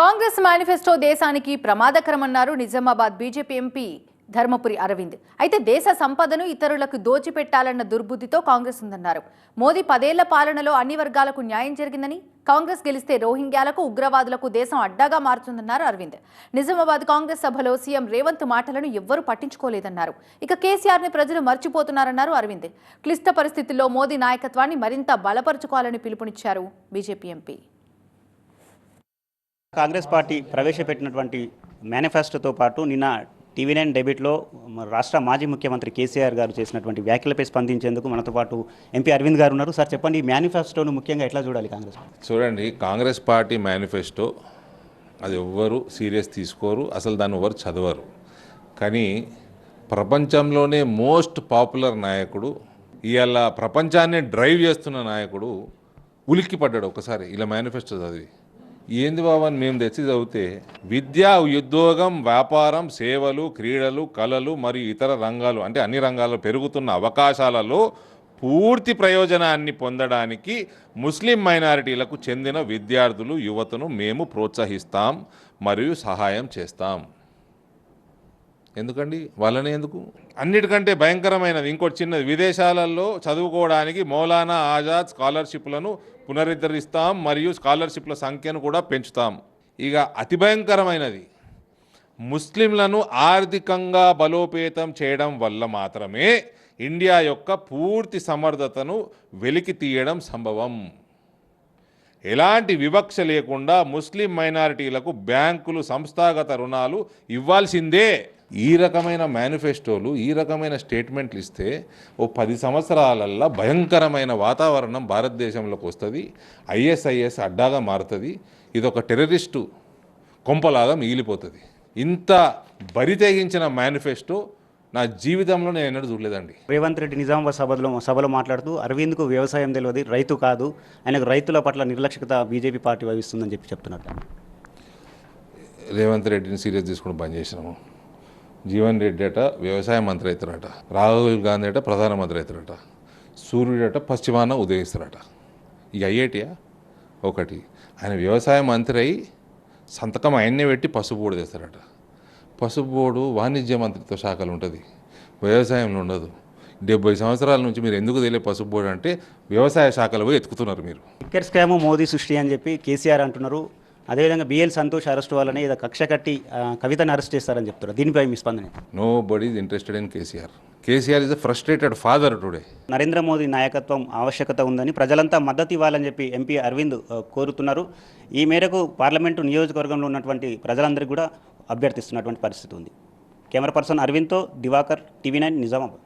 Congress manifesto దేశానికి ప్రమాదకరమన్నారు Nizamabad BJP MP Dharmapuri Arvind. అయితే దేశ సంపదను ఇతరులకు దోచిపెట్టాలన్న దుర్బుద్ధితో కాంగ్రెస్ ఉందన్నారు. మోదీ పదేళ్ళ పాలనలో అన్ని వర్గాలకు న్యాయం జరిగిందని కాంగ్రెస్ గెలిస్తే రోహింగ్యాలకు ఉగ్రవాదులకు దేశం అడ్డాగా మారుతుందన్నారు అరవింద్. నిజామాబాద్ కాంగ్రెస్ సభలో సీఎం రేవంత్ మాటలను ఎవ్వరూ పట్టించుకోలేదన్నారు. ఇక కేసీఆర్ని ప్రజలు మర్చిపోతున్నారన్నారు అరవింద్. క్లిష్ట పరిస్థితుల్లో మోదీ నాయకత్వాన్ని మరింత బలపరుచుకోవాలని పిలుపునిచ్చారు బీజేపీ ఎంపీ. కాంగ్రెస్ పార్టీ ప్రవేశపెట్టినటువంటి మేనిఫెస్టోతో పాటు నిన్న టీవీ నైన్ డెబిట్లో మన రాష్ట్ర మాజీ ముఖ్యమంత్రి కేసీఆర్ గారు చేసినటువంటి వ్యాఖ్యలపై స్పందించేందుకు మనతో పాటు ఎంపీ అరవింద్ గారు ఉన్నారు. సార్ చెప్పండి ఈ మేనిఫెస్టోను ముఖ్యంగా ఎట్లా చూడాలి కాంగ్రెస్ చూడండి కాంగ్రెస్ పార్టీ మేనిఫెస్టో అది ఎవ్వరు సీరియస్ తీసుకోరు అసలు దాన్ని ఎవరు చదవరు. కానీ ప్రపంచంలోనే మోస్ట్ పాపులర్ నాయకుడు ఇవాళ ప్రపంచాన్ని డ్రైవ్ చేస్తున్న నాయకుడు ఉలిక్కి పడ్డాడు ఒకసారి ఇలా మేనిఫెస్టో చదివి. ఏంది బాబా అని మేము తెచ్చి చదివితే విద్య ఉద్యోగం వ్యాపారం సేవలు క్రీడలు కళలు మరియు ఇతర రంగాలు అంటే అన్ని రంగాల్లో పెరుగుతున్న అవకాశాలలో పూర్తి ప్రయోజనాన్ని పొందడానికి ముస్లిం మైనారిటీలకు చెందిన విద్యార్థులు యువతను మేము ప్రోత్సహిస్తాం మరియు సహాయం చేస్తాం. ఎందుకండి? వాళ్ళనే ఎందుకు? అన్నిటికంటే భయంకరమైనది ఇంకోటి చిన్నది. విదేశాలలో చదువుకోవడానికి మౌలానా ఆజాద్ స్కాలర్షిప్లను పునరుద్ధరిస్తాం మరియు స్కాలర్షిప్ల సంఖ్యను కూడా పెంచుతాం. ఇక అతి భయంకరమైనది ముస్లింలను ఆర్థికంగా బలోపేతం చేయడం వల్ల మాత్రమే ఇండియా యొక్క పూర్తి సమర్థతను వెలికి తీయడం సంభవం. ఎలాంటి వివక్ష లేకుండా ముస్లిం మైనారిటీలకు బ్యాంకులు సంస్థాగత రుణాలు ఇవ్వాల్సిందే. ఈ రకమైన మేనిఫెస్టోలు ఈ రకమైన స్టేట్మెంట్లు ఇస్తే ఓ పది సంవత్సరాలల్లో భయంకరమైన వాతావరణం భారతదేశంలోకి వస్తుంది. ఐఎస్ఐఎస్ అడ్డాగా మారుతుంది. ఇది ఒక టెర్రరిస్టు కొంపలాగా మిగిలిపోతుంది. ఇంత బరి తెగించిన మేనిఫెస్టో నా జీవితంలో నేను ఎన్నడూ చూడలేదండి. రేవంత్ రెడ్డి నిజామాబాద్ సభలో సభలో మాట్లాడుతూ అరవింద్కు వ్యవసాయం తెలియదు రైతు కాదు. ఆయనకు రైతుల పట్ల నిర్లక్ష్యత బీజేపీ పార్టీ వహిస్తుందని చెప్పి చెప్తున్నారు. రేవంత్ రెడ్డిని సీరియస్ తీసుకుని బంద్ చేసినాము. జీవన్ రెడ్డి అట వ్యవసాయ మంత్రి అవుతారట రాహుల్ గాంధీ అట ప్రధానమంత్రి అవుతారట సూర్యుడట పశ్చిమాన ఉదయిస్తారట ఇక అయ్యేటియా ఒకటి. ఆయన వ్యవసాయ మంత్రి అయి సంతకం ఆయన్నే పెట్టి పసుపు బోర్డు తెస్తారట. పసుపు బోర్డు వాణిజ్య మంత్రిత్వ శాఖలు ఉంటుంది. వ్యవసాయంలో ఉండదు. డెబ్బై సంవత్సరాల నుంచి మీరు ఎందుకు తెలియ పసుపు బోర్డు అంటే వ్యవసాయ శాఖలు పోయి ఎత్తుకుతున్నారు మీరు. టిక్కెట్ స్కామ్ మోదీ సృష్టి అని చెప్పి కేసీఆర్ అంటున్నారు. అదేవిధంగా బిఎల్ సంతోష్ అరెస్ట్ వల్లనే ఏదో కక్ష కట్టి కవితను అరెస్ట్ చేస్తారని చెప్తున్నారు. దీనిపై మీ స్పందన? Nobody is interested in KCR. KCR is a frustrated father today Narendra Modi నాయకత్వం ఆవశ్యకత ఉందని ప్రజలంతా మద్దతు ఇవ్వాలని చెప్పి ఎంపీ అరవింద్ కోరుతున్నారు. ఈ మేరకు పార్లమెంటు నియోజకవర్గంలో ఉన్నటువంటి ప్రజలందరికీ కూడా అభ్యర్థిస్తున్నటువంటి పరిస్థితి ఉంది. కెమెరా పర్సన్ అరవింద్తో దివాకర్ టీవీ నైన్ నిజామాబాద్.